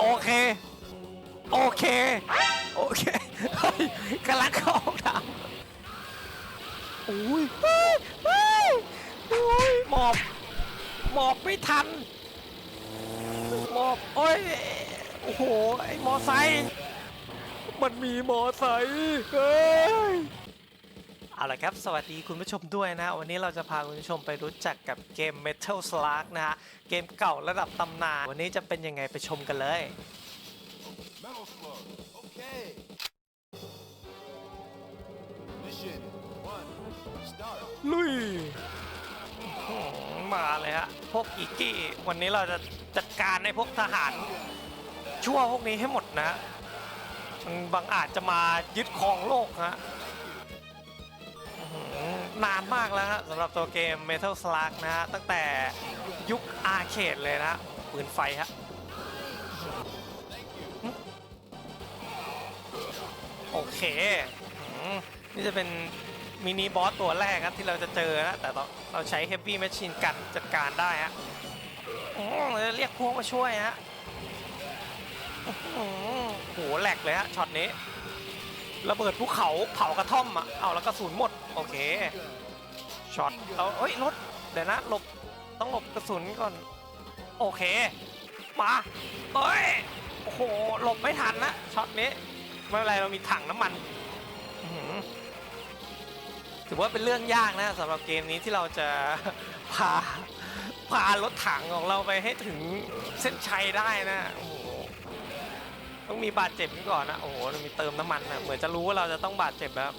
โอเค โอเค โอเคเฮ้ยกำลังเข้าห้องน้ำอุ้ยเฮ้ยเฮ้ยโอ้ยหมอบ หมอบไม่ทัน หมอบ โอ้ย โอ้โห ไอ้มอไซค์มันมีมอไซค์เฮ้ย เอาละครับ สวัสดีคุณผู้ชมด้วยนะ วันนี้เราจะพาคุณผู้ชมไปรู้จักกับเกม Metal Slug นะฮะ เกมเก่าระดับตำนาน วันนี้จะเป็นยังไงไปชมกันเลย Metal Slug. Okay. Mission one. Start. ลุยอื้อหือมาเลยฮะ พวกอีกกี้ วันนี้เราจะจัดการในพวกทหาร ชั่วพวกนี้ให้หมดนะมันบางอาจจะมายึดครองโลกฮะอื้อหือ นานมากแล้วฮะสำหรับตัวเกม Metal Slug นะฮะ ตั้งแต่ยุคอาร์เคดเลยนะปืนไฟฮะโอเคอืมนี่จะเป็นมินิบอสตัวแรกครับที่เราจะเจอนะ แต่เราเราใช้เฮฟวี่แมชชีนกันจัดการได้ฮะเราจะเรียกพวกมาช่วยฮะอื้อหือโหแหลกเลยฮะช็อตนี้ระเบิดภูเขาเผากระท่อมอะเอาแล้วกระสุนหมด โอเคช็อตเราเอ้ยรถเดี๋ยวนะหลบต้องหลบกระสุนก่อน โอเค มาเอ้ยโอ้โหหลบไม่ทันนะช็อตนี้ไม่เป็นไรเรามีถังน้ำมันถือว่าเป็นเรื่องยากนะสำหรับเกมนี้ที่เราจะพาพารถถังของเราไปให้ถึงเส้นชัยได้นะโอ้โหต้องมีบาดเจ็บก่อนนะโอ้โหเรามีเติมน้ำมันนะเหมือนจะรู้ว่าเราจะต้องบาดเจ็บแล้ว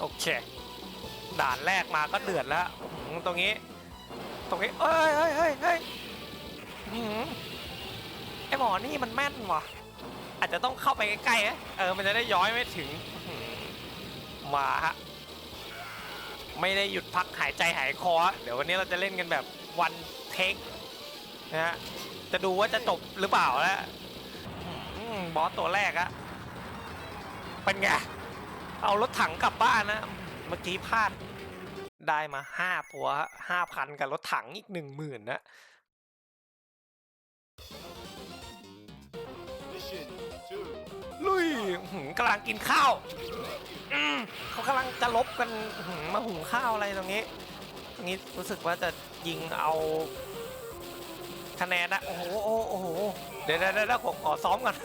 โอเค ด่านแรกมาก็เดือดแล้วตรงนี้ ตรงนี้เอ้ยเฮ้ยเฮ้ยเฮ้ยไอหมอนี่มันแม่นว่ะ อาจจะต้องเข้าไปใกล้ๆนะเออ มันจะได้ย้อยไม่ถึง มาฮะ ไม่ได้หยุดพักหายใจหายคอ เดี๋ยววันนี้เราจะเล่นกันแบบวันเทคนะฮะ จะดูว่าจะจบหรือเปล่าแล้วบอสตัวแรกอะเป็นไง เอารถถังกลับบ้านนะ เมื่อกี้พลาดได้มาห้าตัวห้าพันกับรถถังอีกหนึ่งหมื่นนะ Mission two. ลุยอื้อหือกำลังกินข้าวอืมเขากำลังจะลบกันอื้อหือมาหุงข้าวอะไรตรงนี้ตรงนี้รู้สึกว่าจะยิงเอาคะแนนนะโอ้โหโอ้โหโอ้โหเดี๋ยวเดี๋ยวเดี๋ยวผมขอซ้อมก่อน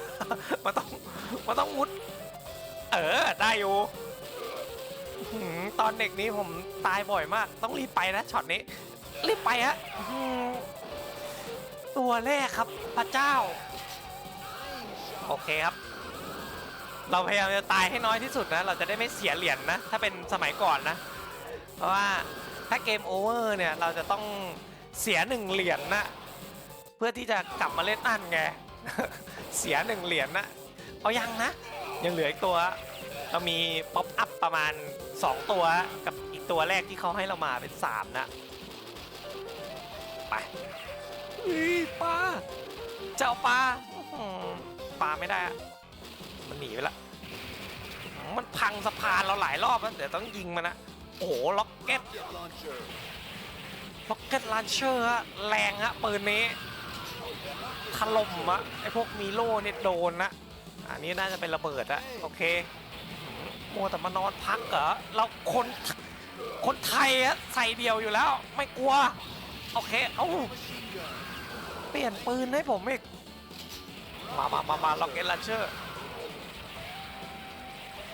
มันต้องมันต้องมุด เออ ได้อยู่หือตอนเด็กนี้ผมตายบ่อยมาก ต้องรีบไปนะช็อตนี้ รีบไปฮะหือตัวแรกครับ พระเจ้า โอเคครับ เราพยายามจะตายให้น้อยที่สุดนะ เราจะได้ไม่เสียเหรียญนะถ้าเป็นสมัยก่อนนะ เพราะว่าถ้าเกมโอเวอร์เนี่ย เราจะต้องเสียหนึ่งเหรียญนะเพื่อที่จะกลับมาเล่นอันไง เสียหนึ่งเหรียญนะเอายังนะ ยังเหลืออีกตัว เรามีป๊อปอัพประมาณ 2 ตัวกับอีกตัวแรกที่เขาให้เรามาเป็น 3 นะ ไปปลาเจ้าปลาปลาไม่ได้ มันหนีไปละ มันพังสะพานเราหลายรอบแล้วเดี๋ยวต้องยิงมันนะโอ้โหล็อกเก็ตล็อกเก็ตลันเชอร์ฮะแรงฮะปืนนี้ถล่มอะไอพวกมีโล่เนี่ยโดนนะ อันนี้น่าจะเป็นระเบิดอะโอเคมัวแต่มานอนพักเหรอเราคนคนไทยอะใส่เดียวอยู่แล้ว ไม่กลัว โอเคเอ้าเปลี่ยนปืนให้ผมอีกมามามามาล็อกเก็ตลันเชอร์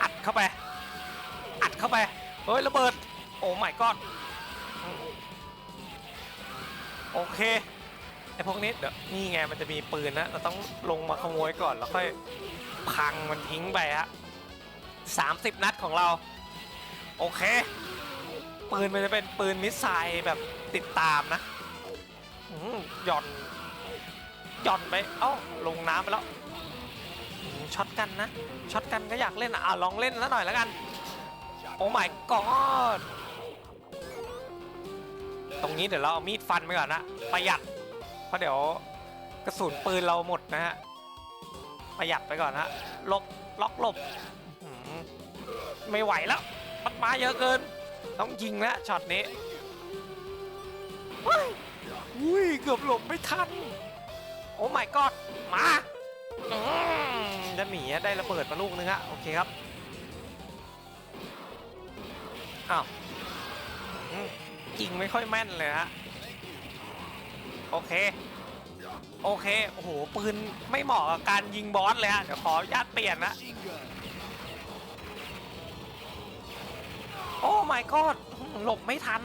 อัดเข้าไป อัดเข้าไป เฮ้ยระเบิด โอ้ my god โอเคไอพวกนี้เดี๋ยวนี่ไงมันจะมีปืนนะ เราต้องลงมาขโมยก่อนแล้วค่อย พังมันทิ้งไปฮะสามสิบนัดของเรา โอเค ปืนมันจะเป็นปืนมิสไซล์แบบติดตามนะอืมหย่อนหย่อนไป เอ้า ลงน้ำไปแล้วช็อตกันนะช็อตกันก็อยากเล่นอะอะลองเล่นซะหน่อยแล้วกัน โอ้ my god ตรงนี้เดี๋ยวเราเอามีดฟันไปก่อนนะประหยัดเพราะเดี๋ยวกระสุนปืนเราหมดนะฮะ ประหยัดไปก่อนนะลบล็อกหลบอื้อหือไม่ไหวแล้ว มันมาเยอะเกิน ต้องยิงแล้วช็อตนี้ยอุ้ยเกือบหลบไม่ทัน โอ้ my god มาจะหนีได้ระเบิดมาลูกนึงอะโอเคครับอ้าวยิงไม่ค่อยแม่นเลยฮะโอเค โอเค โอ้โห ปืนไม่เหมาะกับการยิงบอสเลยฮะ เดี๋ยวขออนุญาตเปลี่ยนนะ โอ้ my god หลบไม่ทัน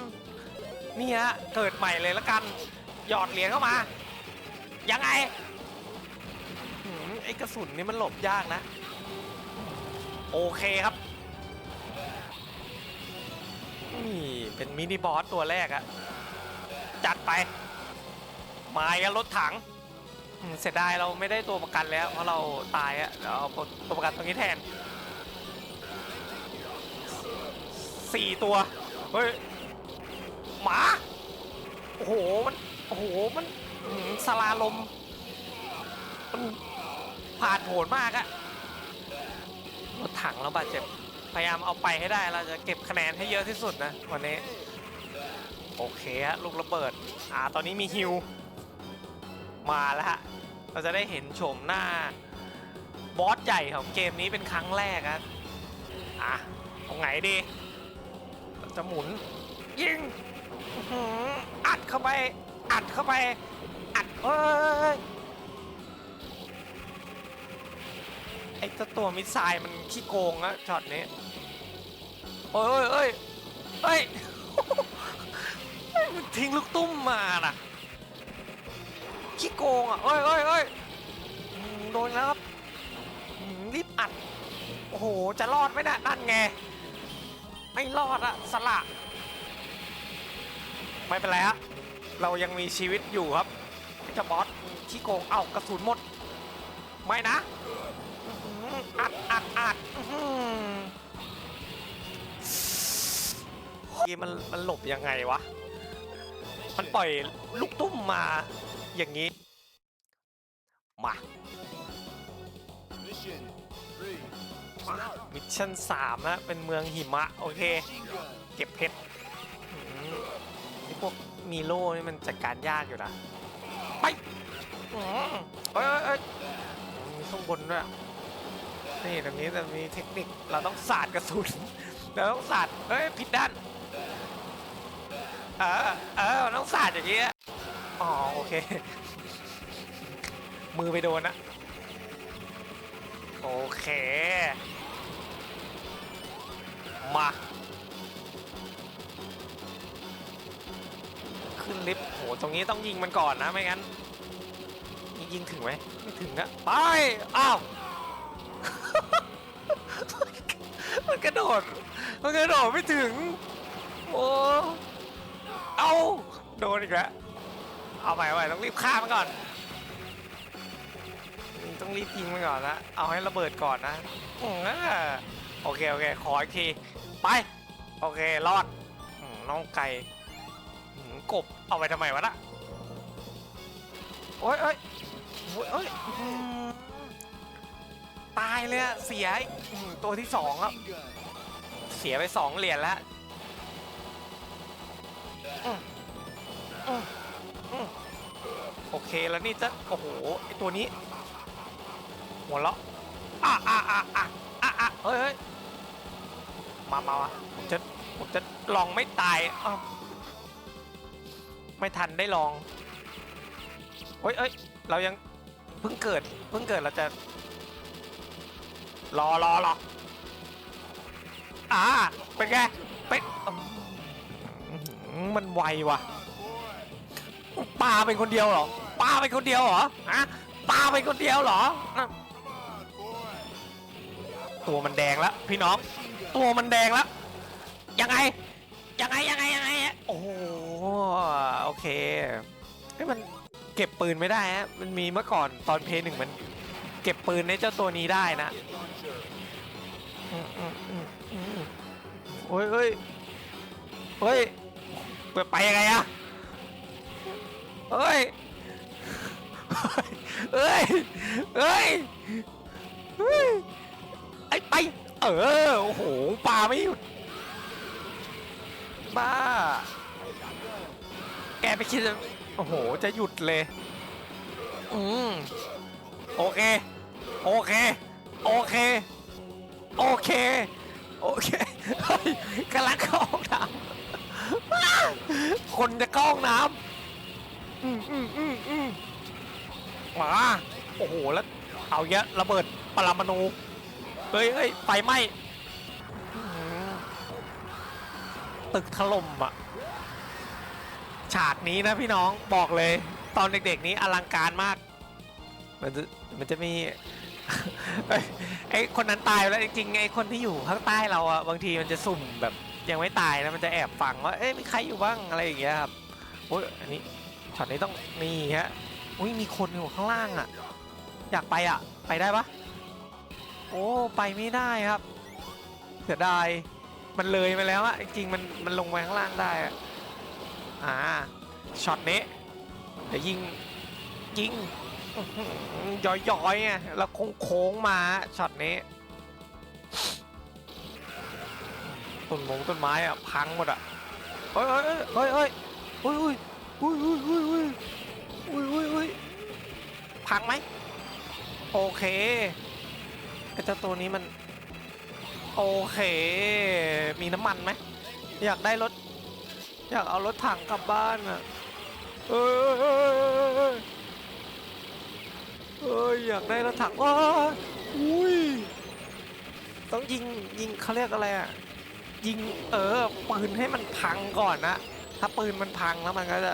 นี่ฮะ เกิดใหม่เลยละกัน หยอดเหรียญเข้ามา ยังไงหืมไอ้กระสุนนี่มันหลบยากนะ โอเคครับนี่เป็นมินิบอสตัวแรกอะจัดไป มาอีกันรถถัง เสียดายเราไม่ได้ตัวประกันแล้ว เพราะเราตายอะเดี๋ยวเอาตัวประกันตรงนี้แทนสี่ตัวเฮ้ยหมาโอ้โหมันโอ้โหมันสลาลมมันผ่านโผนมากอะรถถังเราบาดเจ็บพยายามเอาไปให้ได้เราจะเก็บคะแนนให้เยอะที่สุดนะวันนี้ โอเคฮะลูกระเบิดอ่าตอนนี้มีฮิว มาแล้วฮะ เราจะได้เห็นโฉมหน้า บอสใหญ่ของเกมนี้เป็นครั้งแรกอะอะตรงไหนดีจะหมุน ยิงอัดเข้าไป อัดเข้าไป อัดเอ้ยไอ้เจ้าตัวมิสไซล์มันขี้โกงอะช็อตนี้เอ้ยเอ้ยเอ้ยเฮ้ยมันทิ้งลูกตุ้มมาน่ะ ขี้โกงอะเอ้ยเอ้ยเอ้ยโดนแล้วครับรีบอัด โอ้โห จะรอดไหมน่ะนั่นไง ไม่รอดอะสละ ไม่เป็นไรฮะเรายังมีชีวิตอยู่ครับเจะบอสขี้โกง เอ้ากระสุนหมด ไม่นะ อัดอัดอัดอื้อหือเกมมันมันหลบยังไงวะ มันปล่อยลูกตุ้มมา อย่างนี้ มา Mission three. Start. มิชชั่น3นะเป็นเมืองหิมะ โอเค Machine gun. เก็บเพชรอืมไอ้พวกมีโล่นี่มันจัดการยากอยู่นะ ไปอืมเอ้ยเอ้ยเอ้ยมีข้างบนด้วยนี่ตรงนี้แต่มีเทคนิคเราต้องสาดกระสุนเราต้องสาดเอ้ยผิดด้านเออเออมันต้องสาดอย่างนี้อะ อ๋อโอเค มือไปโดนนะโอเค มา ขึ้นลิฟต์โหตรงนี้ต้องยิงมันก่อนนะ ไม่งั้น ยิงยงถึงไหมไม่ถึงอะไป อ้าว มันกระโดด มันกระโดดไม่ถึง โอ้ เอาโดนอีกแล้ว เอาใหม่เอาใหม่ต้องรีบฆ่ามันก่อน ต้องรีบยิงมันก่อนนะ เอาให้ระเบิดก่อนนะโอเคโอเคขออีกที ไป โอเครอดน้องไก่อืมกบเอาไปทำไมวะน่ะโอ้ยเอ้ยโอ้ยเอ้ยตายเลยอะเสียตัวที่สองแล้ว Machine gun. เสียไปสองเหรียญแล้ว โอเคแล้วนี่จะโอ้โหไอตัวนี้ หัวเราะอะอะอะอะอะอะเฮ้ยเฮ้ยมามามาผมจะผมจะลองไม่ตายอ้าวไม่ทันได้ลองเฮ้ยเอ้ยเรายังเพิ่งเกิดเพิ่งเกิดเราจะรอรอรออ่าเป็นไงเป็นอื้อหือมันไวว่ะ ปาเป็นคนเดียวเหรอปาเป็นคนเดียวเหรอฮะปาเป็นคนเดียวเหรออะตัวมันแดงแล้วพี่น้อง ตัวมันแดงแล้วยังไงยังไงยังไงยังไงโอ้โหโอเคเฮ้ยมันเก็บปืนไม่ได้ฮะมันมีเมื่อก่อนตอนเพย์หนึ่งมัน เก็บปืนในเจ้าตัวนี้ได้นะอืมอืมอืมอืมโอ้ยเฮ้ยเฮ้ยเปิดไปยังไงอะ เฮ้ย เฮ้ย เฮ้ย เฮ้ย ไอ้ไป เออ โอ้โหปลาไม่หยุด บ้า แกไปคิดจะโอ้โห จะหยุดเลย อืม โอเค โอเค โอเค โอเค โอเคเฮ้ยกำลังเข้าห้องน้ำคนจะเข้าห้องน้ำ อืมอืมอืมอืมมาโอ้โหแล้วเอาเยอะระเบิดปรมาณูเฮ้ยเฮ้ยไฟไหม้อืมตึกถล่มอะ ฉากนี้นะพี่น้องบอกเลย ตอนเด็กๆนี้อลังการมาก มันจะมันจะมีเอ้ยไอคนนั้นตายไปแล้วจริงๆไอคนที่อยู่ข้างใต้เราอะบางทีมันจะสุ่มแบบยังไม่ตายนะมันจะแอบฟังว่าเอ๊ะมีใครอยู่บ้างอะไรอย่างเงี้ยครับโอ้ยอันนี้ ช็อตนี้ต้องนี่ฮะอุ้ยมีคนอยู่ข้างล่างอะอยากไปอะไปได้ปะโอ้ไปไม่ได้ครับเสียดายมันเลยไปแล้วอะจริงมันมันลงไปข้างล่างได้อะอ่าช็อตนี้เดี๋ยวยิงยิงย้อยย้อยๆไงแล้วโค้งโค้งๆมาช็อตนี้ต้นมงต้นไม้อะพังหมดอะเฮ้ยเฮ้ยเฮ้ยเฮ้ยเฮ้ย อุ้ยอุ้ยอุ้ยอุ้ยอุ้ยอุ้ยอุ้ยพังไหมโอเคไอเจ้าตัวนี้มัน โอเค มีน้ำมันไหมอยากได้รถ อยากเอารถถังกลับบ้านอะเออเอ้ยอยากได้รถถังว้าอุ้ยต้องยิงยิงเขาเรียกอะไรอะยิงเออปืนให้มันพังก่อนนะถ้าปืนมันพังแล้วมันก็จะ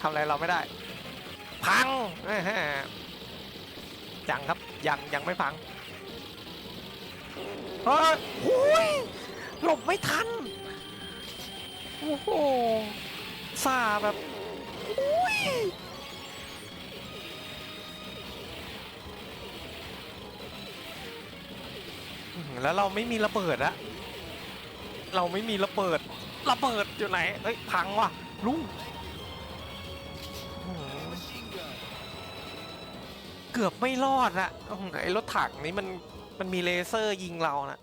ทำอะไรเราไม่ได้ พังยังครับยังยังไม่พังเฮ้ยหุยหลบไม่ทัน โอ้โหซาแบบอุ้ยแล้วเราไม่มีระเบิดอะเราไม่มีระเบิด ระเบิดอยู่ไหนเฮ้ย พังว่ะลุง เกือบไม่รอดอะอื้อหือไอ้รถถังนี้มันมันมีเลเซอร์ยิงเรานะ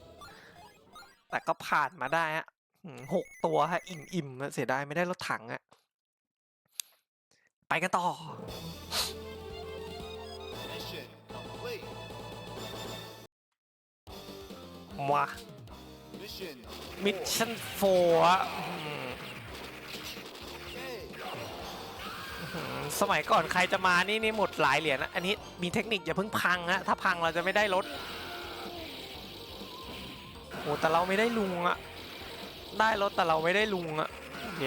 แต่ก็ผ่านมาได้ฮะอื้อหือหกตัวฮะ อิ่มอิ่มๆอะเสียดายไม่ได้รถถังอะไปกันต่อ Mission complete. มา Mission. มิชชั่นโฟอ สมัยก่อนใครจะมานี่นี่หมดหลายเหรียญนะอันนี้มีเทคนิคอย่าเพิ่งพังนะถ้าพังเราจะไม่ได้รถโอ้แต่เราไม่ได้ลุงอะได้รถแต่เราไม่ได้ลุงอะโอเค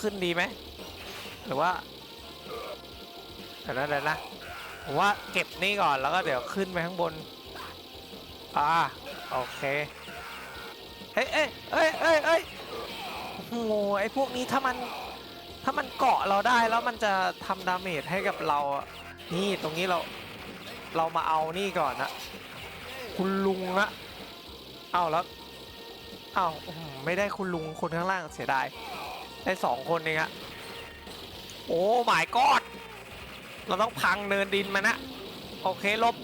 ขึ้นดีไหมหรือว่าเดี๋ยวนะเดี๋ยวนะผมว่าเก็บนี่ก่อนแล้วก็เดี๋ยวขึ้นไปข้างบนอ่าโอเคเอ้ยเอ้ยเอ้ยเอ้ยเอ้ยโอ้ไอพวกนี้ถ้ามัน ถ้ามันเกาะเราได้แล้วมันจะทำดาเมจให้กับเราอะนี่ตรงนี้เราเรามาเอานี่ก่อนนะคุณลุงอะเอาแล้วเอาไม่ได้คุณลุงคนข้างล่างเสียดายได้สองคนเองอะโอ้หมายกอดเราต้องพังเนินดินมานะ โอเคลบ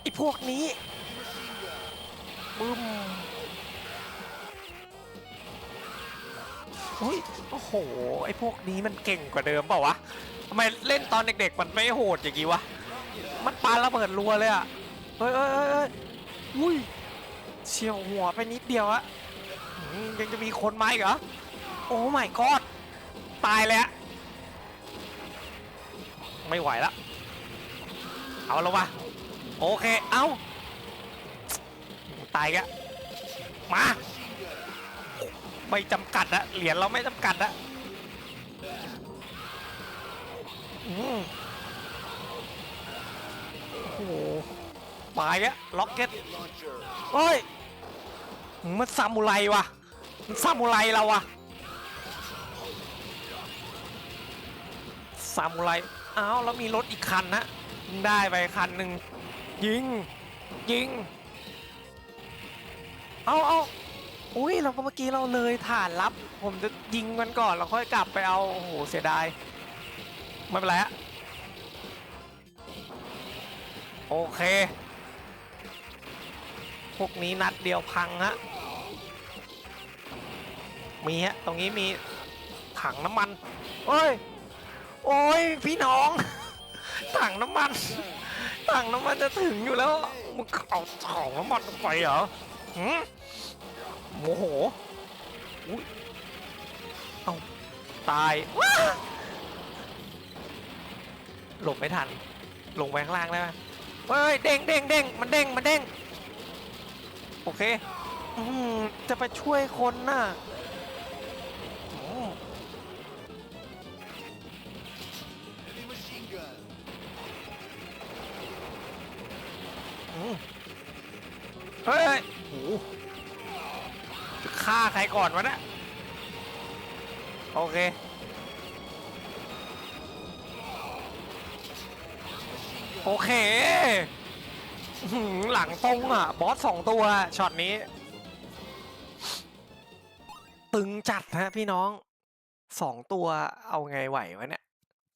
ไอพวกนี้บึ้ม อุ้ยโอ้โหไอ้พวกนี้มันเก่งกว่าเดิมเปล่าวะทำไมเล่นตอนเด็กๆ มันไม่โหดอย่างงี้วะมันปาระเบิดรัวเลยอะเฮ้ยเฮ้ยเฮ้ยเฮ้ยอุ้ยเฉียวหัวไปนิดเดียวอะยังจะมีคนมาอีกเหรอโอ้ไม่กอดตายแล้วไม่ไหวแล้วเอาแล้ววะโอเคเอาตายแกมา ไม่จำกัดอะเหรียญเราไม่จำกัดอะโอ้โหตายอะล็อกเก็ตเฮ้ยมันซามูไรวะมันซามูไรเราวะซามูไรอ้าวแล้วมีรถอีกคันนะได้ไปคันหนึ่งยิงยิงเอาเอา อุ้ยเราเมื่อกี้เราเลยฐานรับ ผมจะยิงมันก่อนแล้วค่อยกลับไปเอา โอ้โห เสียดาย ไม่เป็นไรฮะโอเค พวกนี้นัดเดียวพังฮะ มีฮะ ตรงนี้มีถังน้ำมันเฮ้ย โอ้ย พี่น้อง ถังน้ำมัน ถังน้ำมันจะถึงอยู่แล้ว มึงเอาถังน้ำมันไปเหรอหืม โมโหอุ้ยเอาตายว้าหลบไม่ทัน ลงไปข้างล่างได้ไหมเฮ้ยเด้งเด้งเด้งมันเด้งมันเด้งโอเคอืมจะไปช่วยคนน่ะเฮ้ยโอ้ ฆ่าใครก่อนวะเนะโอเค โอเค หลังตรงอะ บอสสองตัวช็อตนี้ ตึงจัดฮะพี่น้องสองตัวเอาไงไหววะเนี่ย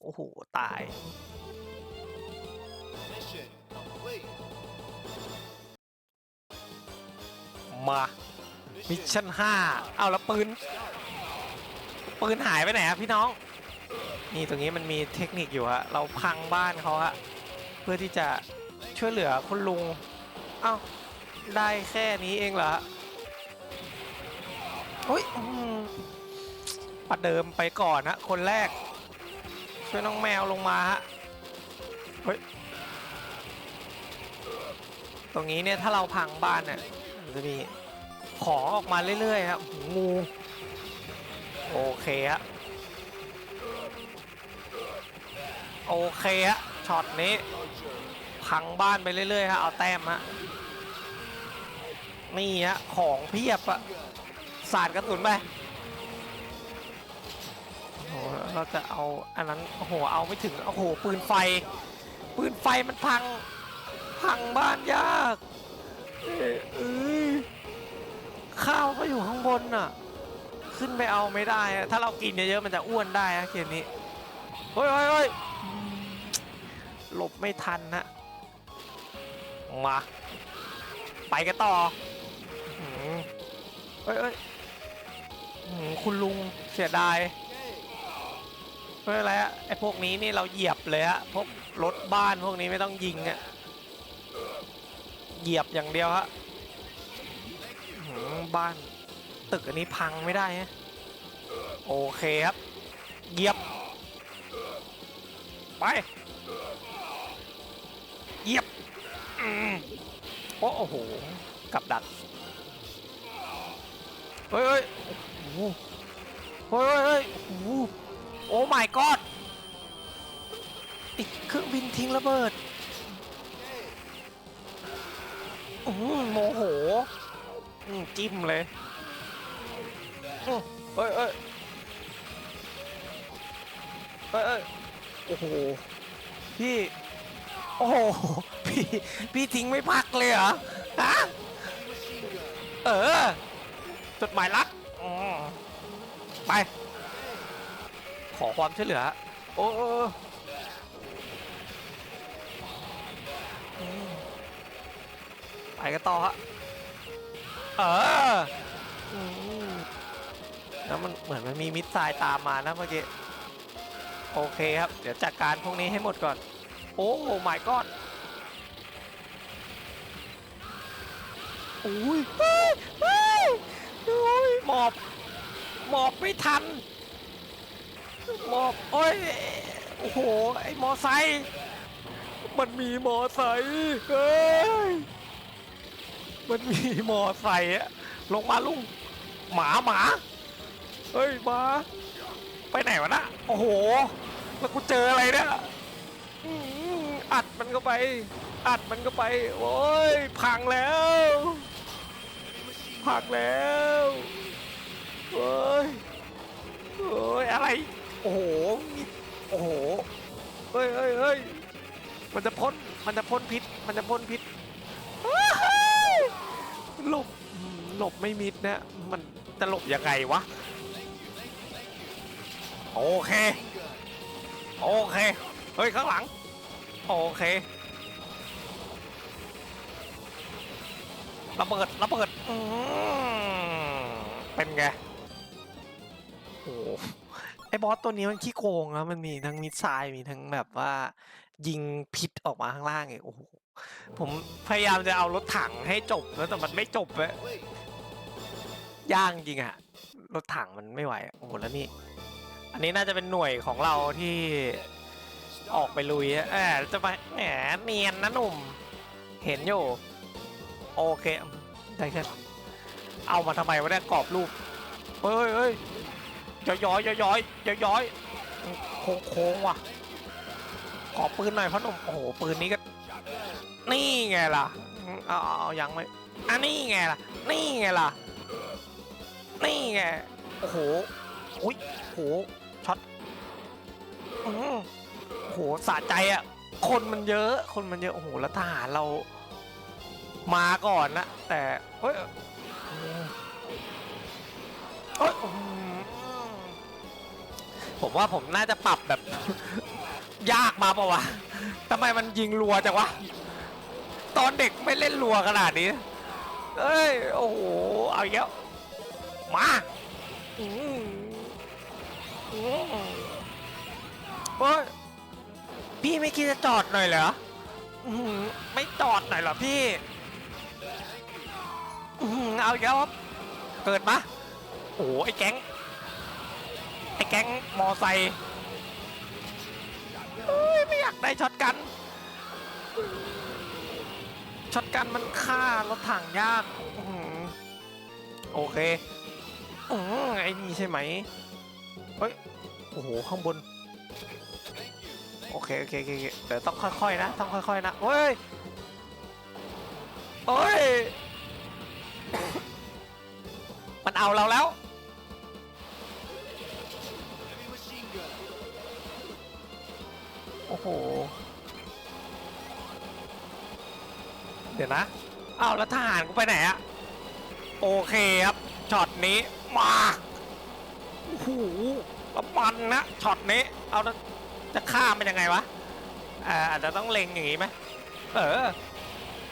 โอ้โห ตาย มา มิชชั่นห้าเอาแล้วปืน ปืนหายไปไหนครับพี่น้อง นี่ตรงนี้มันมีเทคนิคอยู่ฮะ เราพังบ้านเขาฮะ เพื่อที่จะช่วยเหลือคุณลุง เอ้า ได้แค่นี้เองเหรอฮะอุ้ยประเดิมไปก่อนนะคนแรก ช่วยน้องแมวลงมาฮะ เฮ้ย ตรงนี้เนี่ยถ้าเราพังบ้านเนี่ยจะมี ของออกมาเรื่อยๆครับงูโอเคฮะโอเคฮะช็อตนี้พังบ้านไปเรื่อยๆฮะเอาแต้มฮะนี่ฮะของเพียบอะสาดกระสุนไปโอ้เราจะเอาอันนั้นโอ้โหเอาไม่ถึงโอ้โหปืนไฟ ปืนไฟมันพัง พังบ้านยากเออ ข้าวก็อยู่ข้างบนน่ะ ขึ้นไปเอาไม่ได้ ถ้าเรากินเยอะๆมันจะอ้วนได้นะเกมนี้เฮ้ยเฮ้ยเฮ้ยหลบไม่ทันนะมา ไปกันต่อเฮ้ยเฮ้ยคุณลุงเสียดาย Okay. ไม่เป็นไรอะไอพวกนี้นี่เราเหยียบเลยฮะพวกรถบ้านพวกนี้ไม่ต้องยิงอะเหยียบอย่างเดียวฮะ บ้านตึกอันนี้พังไม่ได้ฮะโอเคครับเหยียบ ไปเหยียบโอ้โอ้โหกับดัก เฮ้ยเฮ้ยโอ้โหเฮ้ยเฮ้ยโอ้โอ้ my god ติดเครื่องบินทิ้งระเบิดอืมโมโห อืมจิ้มเลยอืมเอ้ยเอ้ยเอ้ยเอ้ยโอ้โห พี่ โอ้โห พี่ พี่ทิ้งไม่พักเลยเหรอ ฮะ เออ จดหมายรักอืมไป ขอความช่วยเหลือ โอ้โอ้โอ้อืมไปกันต่อฮะ เออแล้วมันเหมือนมันมีมิดไซล์ตามมานะเมื่อกี้โอเคครับ เดี๋ยวจัดการพวกนี้ให้หมดก่อน โอ้ my god อุ้ยเฮ้ยเฮ้ยเฮ้ยหมอบ หมอบไม่ทัน หมอบ โอ้ย โอ้โห ไอ้มอไซค์มันมีมอไซค์เฮ้ย มันมีมอไซค์อะลงมาลุงหมาหมาเฮ้ยหมา ไปไหนวะนะโอ้โห แล้วกูเจออะไรเนี่ยอื้อหืออัดมันเข้าไป อัดมันเข้าไป โอ้ยพังแล้ว พังแล้วโอ้ยโอ้ยอะไร โอ้โหมีโอ้โหเฮ้ยเฮ้ยเฮ้ยมันจะพ่นมันจะพ่นพิษ มันจะพ่นพิษเฮ้ยหลบอืม หลบไม่มิดนะ มันจะหลบยังไงวะ โอเค โอเค เฮ้ย ข้างหลัง โอเคระเบิดระเบิดอืมเป็นไง โอ้โหไอ้บอสตัวนี้มันขี้โกงนะมันมีทั้งมิสไซล์มีทั้งแบบว่า ยิงพิษออกมาข้างล่างไงโอ้โหผมพยายามจะเอารถถังให้จบแล้วแต่มันไม่จบเลย Wait. ยากจริงอะรถถังมันไม่ไหวอะโอ้โหแล้วนี่ อันนี้น่าจะเป็นหน่วยของเราที่ออกไปลุยอะแอบจะไปแหมเนียนนะหนุ่ม เห็นอยู่ โอเค ได้แค่เอามาทำไมวะเนี่ยกรอบรูปเฮ้ยเฮ้ยย้อยย้อยย้อยย้อยโค้งโค้งว่ะขอปืนหน่อยพ่อหนุ่มโอ้โหปืนนี้ก็ นี่ไงล่ะอืมเอาเอาเอายังไม่อันนี้ไงล่ะ นี่ไงล่ะ นี่ไง โอ้โห อุ้ยโอ้โหช็อตอือโอ้โห สะใจอะ คนมันเยอะ คนมันเยอะ โอ้โห แล้วทหารเรา มาก่อนนะ แต่เฮ้ยเฮ้ยอืมผมว่าผมน่าจะปรับแบบ ยากมาปะวะทำไมมันยิงรัวจังวะ ตอนเด็กไม่เล่นรัวขนาดนี้ เอ้ย โอ้โห เอาอีกแล้ว มาอืมอืมโอ้ยพี่ไม่คิดจะจอดหน่อยเหรออื้อหือไม่จอดหน่อยเหรอพี่อื้อหือเอาอีกแล้วครับเกิดมาโอ้โหไอ้แก๊ง ไอ้แก๊งมอไซค์เอ้ยไม่อยากได้ช็อตกัน ช็อตกันมันฆ่ารถถังยากอื้อหือโอเค อือไอ้นี่ใช่ไหมเฮ้ยโอ้โหข้างบนโอเคโอเคโอเคโอเดี๋ยวต้องค่อยๆนะต้องค่อยๆนะเฮ้ยเฮ้ยมันเอาเราแล้วโอ้โหเดี๋ยวนะเอาแล้วทหารกูไปไหนอะโอเคครับช็อตนี้ มาโอ้โหแล้วมันนะช็อตนี้เอาจะฆ่ามันยังไงวะอ่าอาจจะต้องเล็งอย่างงี้ไหมเออ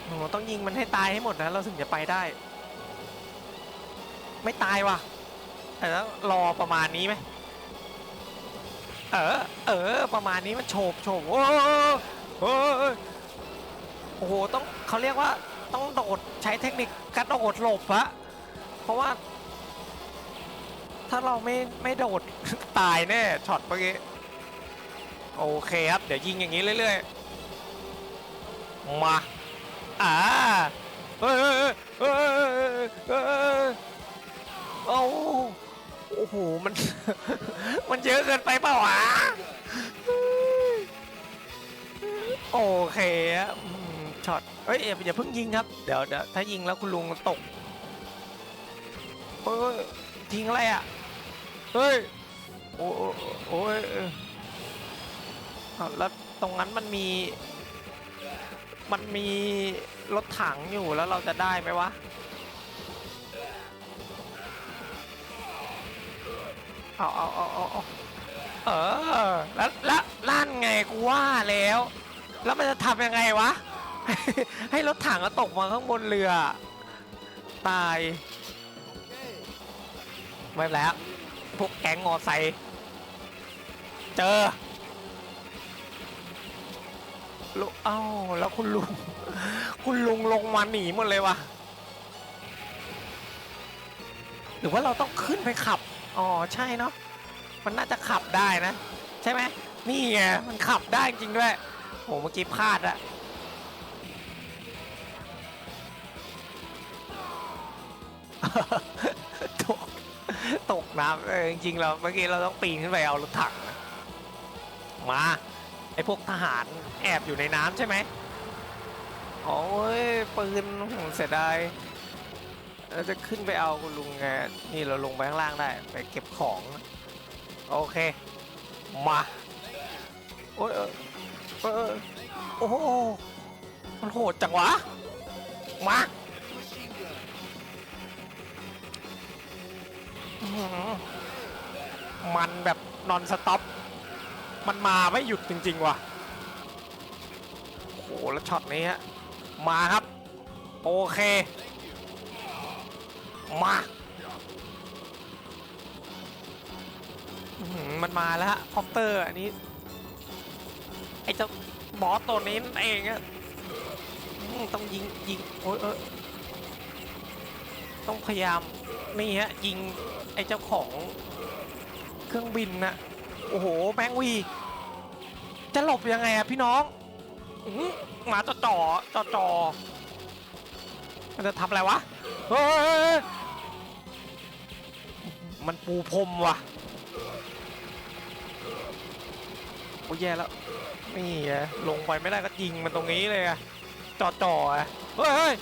โหต้องยิงมันให้ตายให้หมดนะเราถึงจะไปได้ ไม่ตายว่ะแต่แล้วรอประมาณนี้ไหมเออ เออ ประมาณนี้มันโฉบโฉบโอ้โหโอ้โหโอ้โหต้องเขาเรียกว่าต้องโดดใช้เทคนิคกระโดดหลบอะเพราะว่า ถ้าเราไม่ไม่โดด ตายแน่ช็อตเมื่อกี้โอเคครับ เดี๋ยวยิงอย่างนี้เรื่อยๆ มาอ่าเฮ้ยเฮ้ยเฮ้ยเฮ้ยเฮ้ยโอ้โอ้โห มัน มันเยอะเกินไปเปล่าวะโอเคช็อตเฮ้ยอย่าเพิ่งยิงครับ เดี๋ยวเดี๋ยวถ้ายิงแล้วคุณลุงตกเฮ้ยทิ้งอะไรอะ เฮ้ย โอ้โอ้ยแล้วตรงนั้นมันมี มันมีรถถังอยู่แล้วเราจะได้ไหมวะ เอาเอาเอาเอาเออ แล้วแล้วลั่นไงกูว่าแล้ว แล้วมันจะทำยังไงวะ ให้รถถังก็ตกมาข้างบนเรือ ตาย ไม่แล้ว พวกแก๊งมอไซค์เจอลุเอ้าแล้วคุณลุง คุณลุงลงมาหนีหมดเลยวะหรือว่าเราต้องขึ้นไปขับ อ๋อ ใช่เนาะ มันน่าจะขับได้นะ ใช่ไหม นี่ไง มันขับได้จริงด้วย โห เมื่อกี้พลาดอะตก ตกน้ำเออจริงๆเราเมื่อกี้เราต้องปีนขึ้นไปเอารถถังนะมาไอพวกทหารแอบอยู่ในน้ำใช่ไหมโอ้ยปืนเสียดายเราจะขึ้นไปเอาคุณลุงไงนี่เราลงไปข้างล่างได้ไปเก็บของโอเคมาโอ้ยเออโอ้โหมันโหดจังวะมา มันแบบนอนสต็อป มันมาไม่หยุดจริง ๆ ว่ะ โอ้โห แล้วช็อตนี้ฮะ มาครับ โอเค มามันมาแล้วฮะคอปเตอร์อันนี้ ไอ้เจ้าบอสตัวนี้นั่นเองอะต้องยิงยิงโอ้ยเออต้องพยายามนี่ฮะยิง อ้เจ้าของเครื่องบินนะโอ้โหแมงวี จะหลบยังไงอะพี่น้องอื้อหือหมาจ่อจ่อจ่อจ่อมันจะทำอะไรวะเฮ้ยมันปูพรมว่ะโอ้ยแย่แล้วนี่ไงลงไปไม่ได้ก็ยิงมันตรงนี้เลยอะจ่อจ่ออะเฮ้ย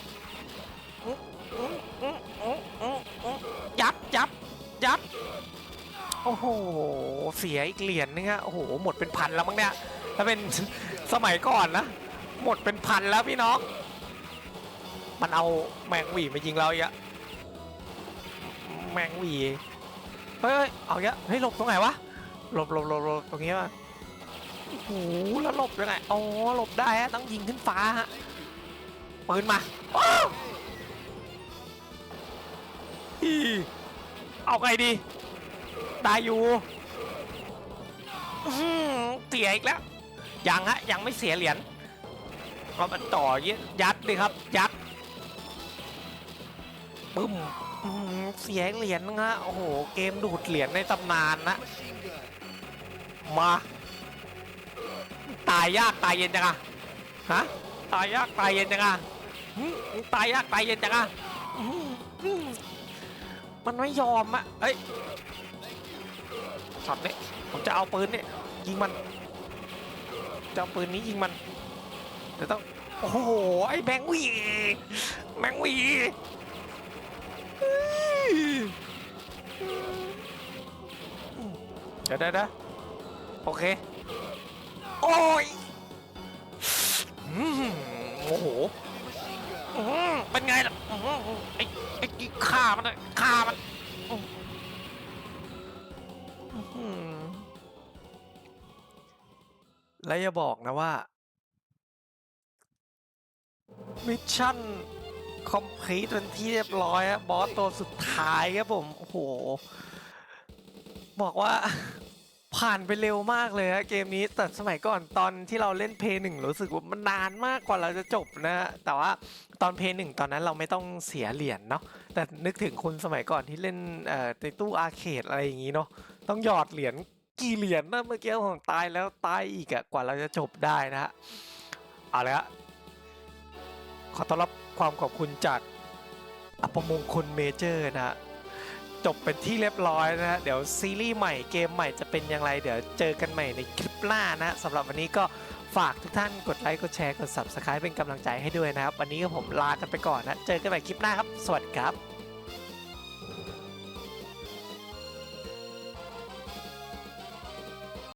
ยับโอ้โห เสียอีกเหรียญนึงอะโอ้โห หมดเป็นพันแล้วมั้งเนี่ย ถ้าเป็นสมัยก่อนนะ หมดเป็นพันแล้วพี่น้อง มันเอาแมงหวีมายิงเราอีกอะแมงหวี เฮ้ยเฮ้ยเอาเยอะเฮ้ย หลบตรงไหนวะ หลบหลบหลบหลบตรงนี้มาโอ้โห แล้วหลบยังไง อ๋อ หลบได้ฮะ ต้องยิงขึ้นฟ้าฮะ ปืนมา อ้าวอี เอาไงดีได้อยู่เสียอีกแล้ว ยังฮะ ยังไม่เสียเหรียญเรามาต่อยึดยัดดิครับ ยัดปึ้มเสียเหรียญนะฮะโอ้โห เกมดูดเหรียญในตำนานนะ มา ตายยากตายเย็นจังอะฮะ ตายยากตายเย็นจังอะตายยากตายเย็นจังอะ มันไม่ยอมอะเอ้ยช็อตนี้ผมจะเอาปืนนี่ยิงมันจะเอาปืนนี้ยิงมันเดี๋ยวต้องโอ้โหไอ้แบงค์วีแบงค์วีเดี๋ยวเดี๋ยวเดี๋ยวโอเค โอ้ยอืมโอ้โหอืมเป็นไงล่ะ ไอ้ไอ้ไอ้ฆ่ามันเลยฆ่ามันอืมอื้อหือแล้วอย่าบอกนะว่า มิชชั่น คอมพลีทเป็นที่เรียบร้อยอะบอสตัวสุดท้ายครับผม โอ้โห บอกว่า ผ่านไปเร็วมากเลยฮะเกมนี้แต่สมัยก่อนตอนที่เราเล่นเพย์หนึ่งรู้สึกว่ามันนานมากกว่าเราจะจบนะฮะแต่ว่าตอนเพย์หนึ่งตอนนั้นเราไม่ต้องเสียเหรียญเนาะแต่นึกถึงคนสมัยก่อนที่เล่นในตู้อาร์เคดอะไรอย่างงี้เนาะต้องหยอดเหรียญกี่เหรียญนะเมื่อกี้ของตายแล้วตายอีกอะกว่าเราจะจบได้นะฮะเอาละฮะขอต้อนรับความขอบคุณจากอัปมงคลเมเจอร์นะฮะ จบเป็นที่เรียบร้อยนะฮะเดี๋ยวซีรีส์ใหม่เกมใหม่จะเป็นอย่างไร เดี๋ยวเจอกันใหม่ในคลิปหน้านะสำหรับวันนี้ก็ฝากทุกท่านกดไลค์กดแชร์กด Subscribe เป็นกำลังใจให้ด้วยนะครับ วันนี้ก็ผมลากันไปก่อนนะ เจอกันใหม่คลิปหน้าครับ สวัสดีครับ